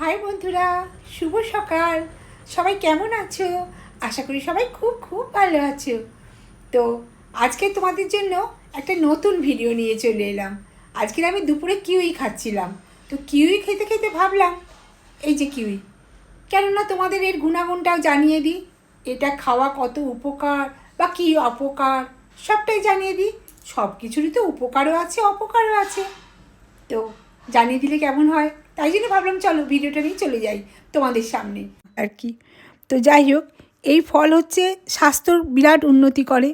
High বন্ধুরা, শুভ সকাল। সবাই কেমন আছো? আশা করি সবাই খুব খুব ভালো আছো। তো আজকে তোমাদের জন্য একটা নতুন ভিডিও নিয়ে চলে এলাম। আজকে আমি দুপুরে কিউই খাচ্ছিলাম। তো কিউই খেতে খেতে ভাবলাম, এই যে কিউই, কেননা তোমাদের এর গুণাগুণটাও জানিয়ে দিই। এটা খাওয়া কত উপকার বা কী অপকার, সবটাই জানিয়ে দিই। সব কিছুরই তো উপকারও আছে, অপকারও আছে। তো জানিয়ে দিলে কেমন হয়? তাই জন্য ভাবলাম, চলো ভিডিওটা নিয়ে চলে যাই তোমাদের সামনে। আর কি। তো যাই হোক, এই ফল হচ্ছে স্বাস্থ্যর বিরাট উন্নতি করে।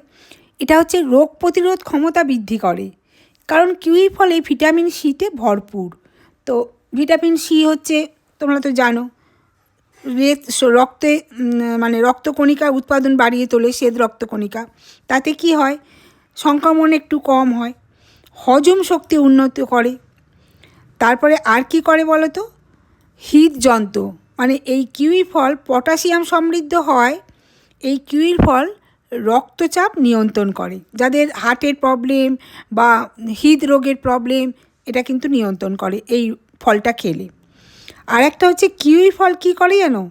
এটা হচ্ছে রোগ প্রতিরোধ ক্ষমতা বৃদ্ধি করে। কারণ কিউই ফলে ভিটামিন সিতে ভরপুর। তো ভিটামিন সি হচ্ছে, তোমরা তো জানো রক্তে মানে রক্তকণিকা উৎপাদন বাড়িয়ে তোলে শ্বেত রক্তকণিকা। তাতে কি হয়? সংক্রমণ একটু কম হয়। হজম শক্তি উন্নত করে। তারপরে আর কি করে বলো তো হৃদযন্ত্র। মানে এই কিউই ফল পটাশিয়াম সমৃদ্ধ হয়, এই কিউই ফল রক্তচাপ নিয়ন্ত্রণ করে। যাদের হার্টের প্রবলেম বা হৃদরোগের প্রবলেম, এটা কিন্তু নিয়ন্ত্রণ করে এই ফলটা খেলে। আর একটা হচ্ছে কিউই ফল কী করে জানো?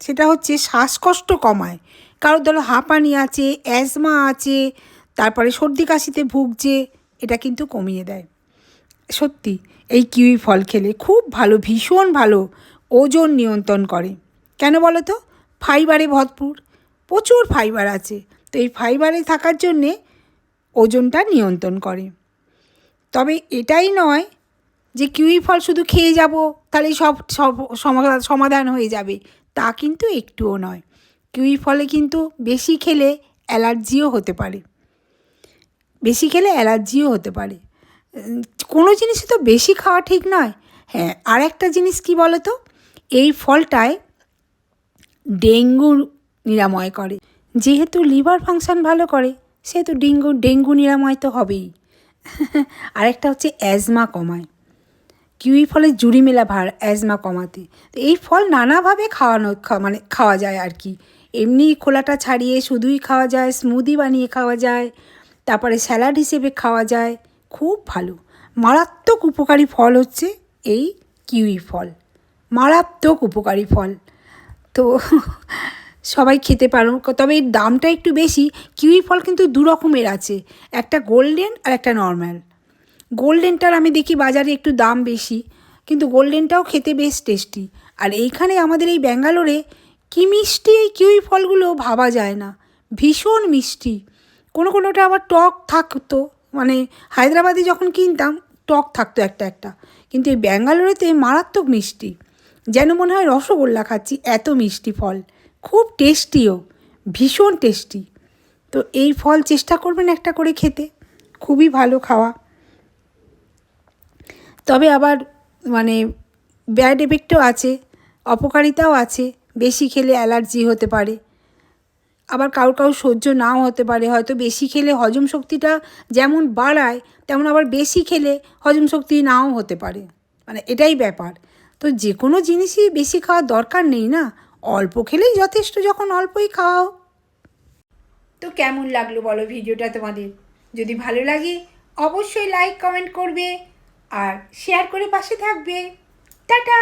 সেটা হচ্ছে শ্বাসকষ্ট কমায়। কারোর ধরো হাঁপানি আছে, অ্যাজমা আছে, তারপরে সর্দি কাশিতে ভুগছে, এটা কিন্তু কমিয়ে দেয়। সত্যি, এই কিউই ফল খেলে খুব ভালো, ভীষণ ভালো ওজন নিয়ন্ত্রণ করে। কেন বলো তো? ফাইবারে ভরপুর, প্রচুর ফাইবার আছে। তো এই ফাইবারে থাকার জন্যে ওজনটা নিয়ন্ত্রণ করে। তবে এটাই নয় যে কিউই ফল শুধু খেয়ে যাব, তাহলে সব সব সমাধান হয়ে যাবে। তা কিন্তু একটুও নয়। কিউই ফলে কিন্তু বেশি খেলে অ্যালার্জিও হতে পারে। বেশি খেলে অ্যালার্জিও হতে পারে। কোনো জিনিসই তো বেশি খাওয়া ঠিক নয়। হ্যাঁ আর একটা জিনিস কি বলো তো এই ফলটায় ডেঙ্গু নিরাময় করে। যেহেতু লিভার ফাংশন ভালো করে, সেহেতু ডেঙ্গু ডেঙ্গু নিরাময় তো হবেই। আরেকটা হচ্ছে অ্যাজমা কমায়। কিউই ফলে জুড়ি মেলা ভার অ্যাজমা কমাতে। তো এই ফল নানাভাবে খাওয়ানো মানে খাওয়া যায় আর কি। এমনি খোলাটা ছাড়িয়ে শুধুই খাওয়া যায় স্মুদি বানিয়ে খাওয়া যায়, তারপরে স্যালাড হিসেবে খাওয়া যায়। খুব ভালো। মারাত্মক উপকারী ফল হচ্ছে এই কিউই ফল। মারাত্মক উপকারী ফল। তো সবাই খেতে পারো। তবে এর দামটা একটু বেশি। কিউই ফল কিন্তু দু রকমের আছে। একটা গোল্ডেন আর একটা নর্ম্যাল। গোল্ডেনটার আমি দেখি বাজারে একটু দাম বেশি, কিন্তু গোল্ডেনটাও খেতে বেশ টেস্টি। আর এইখানে আমাদের এই ব্যাঙ্গালোরে কী মিষ্টি এই কিউই ফলগুলো ভাবা যায় না। ভীষণ মিষ্টি। কোনো কোনোটা আবার টক থাকতো। হায়দ্রাবাদে যখন কিনতাম, টক থাকতো একটা একটা। কিন্তু এই ব্যাঙ্গালোরেতে মারাত্মক মিষ্টি। যেন মনে হয় রসগোল্লা খাচ্ছি, এত মিষ্টি ফল। খুব টেস্টিও, ভীষণ টেস্টি। তো এই ফল চেষ্টা করবেন একটা করে খেতে, খুবই ভালো খাওয়া। তবে আবার মানে ব্যাড এফেক্টও আছে, অপকারিতাও আছে, বেশি খেলে অ্যালার্জি হতে পারে। আবার কারও কারও সহ্য নাও হতে পারে। হয়তো বেশি খেলে হজম শক্তিটা যেমন বাড়ায়, তেমন আবার বেশি খেলে হজম শক্তি নাও হতে পারে। মানে এটাই ব্যাপার। তো যে কোনো জিনিসই বেশি খাওয়ার দরকার নেই না? অল্প খেলেই যথেষ্ট, যখন অল্পই খাওয়াও তো কেমন লাগল বলো ভিডিওটা তোমাদের? যদি ভালো লাগে, অবশ্যই লাইক কমেন্ট করবে আর শেয়ার করে পাশে থাকবে। টাটা!